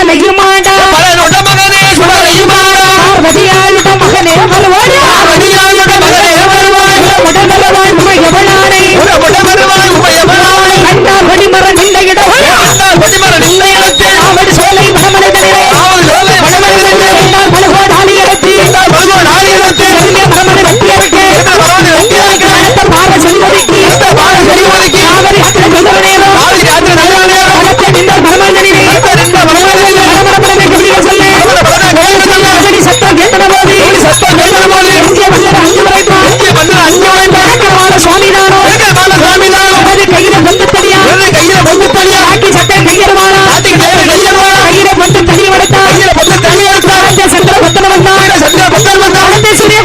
மகனையுமாடா மகனே சுடலையுமாடா பார்வதியாளுட மகனே வருவாய். பார்வதியாளுட மகனே வருவாய். உடம்பருவாய் உமையவளானை உடம்பருவாய் உமையவளாய் அண்ணா கொடிமர நின்ற இடம் அண்ணா கொடிமர நின்ற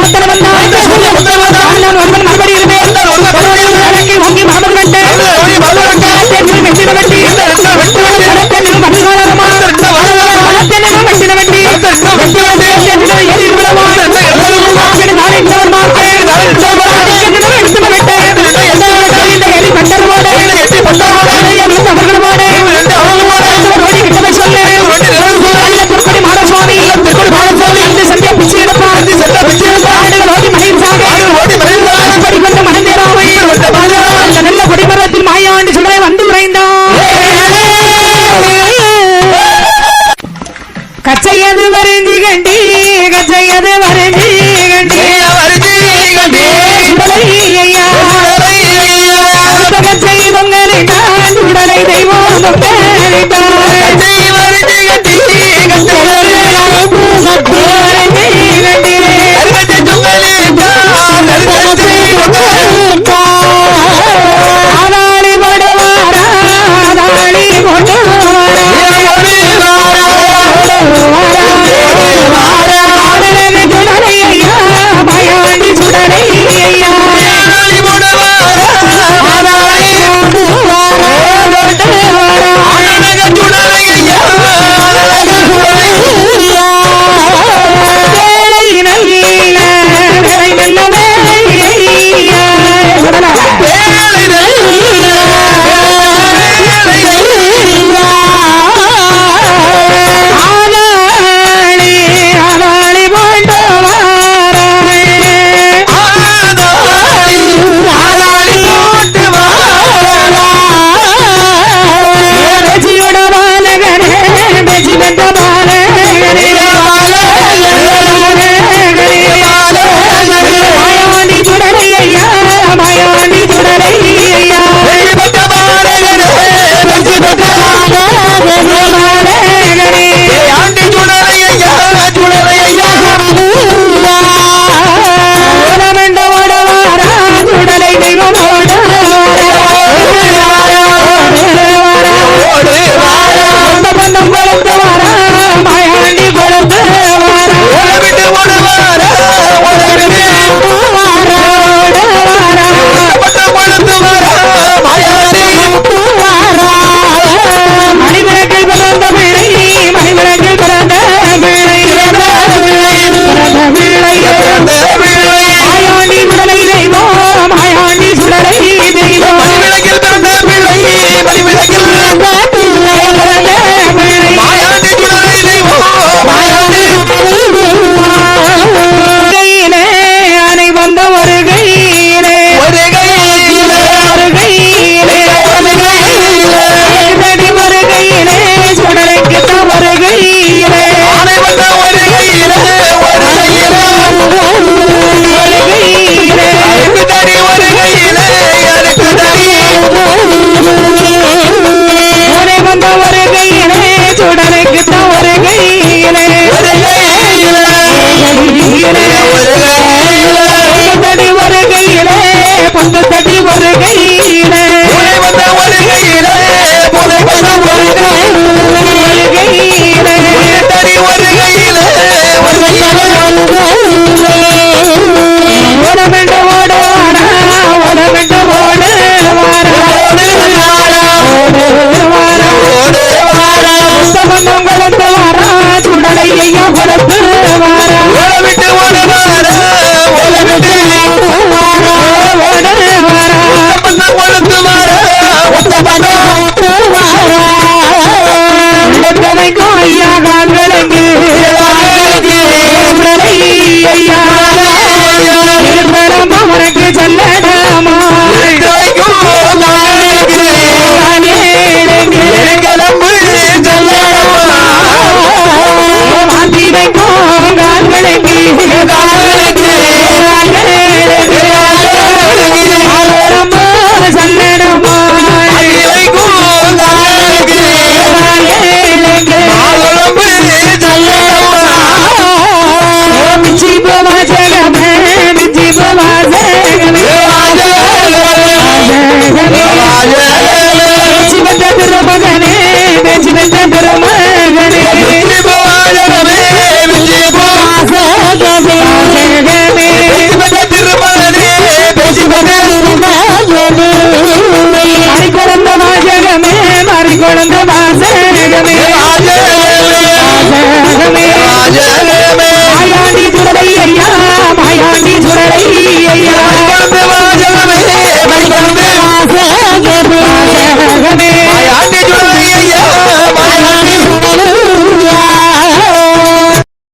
Vamos a levantar.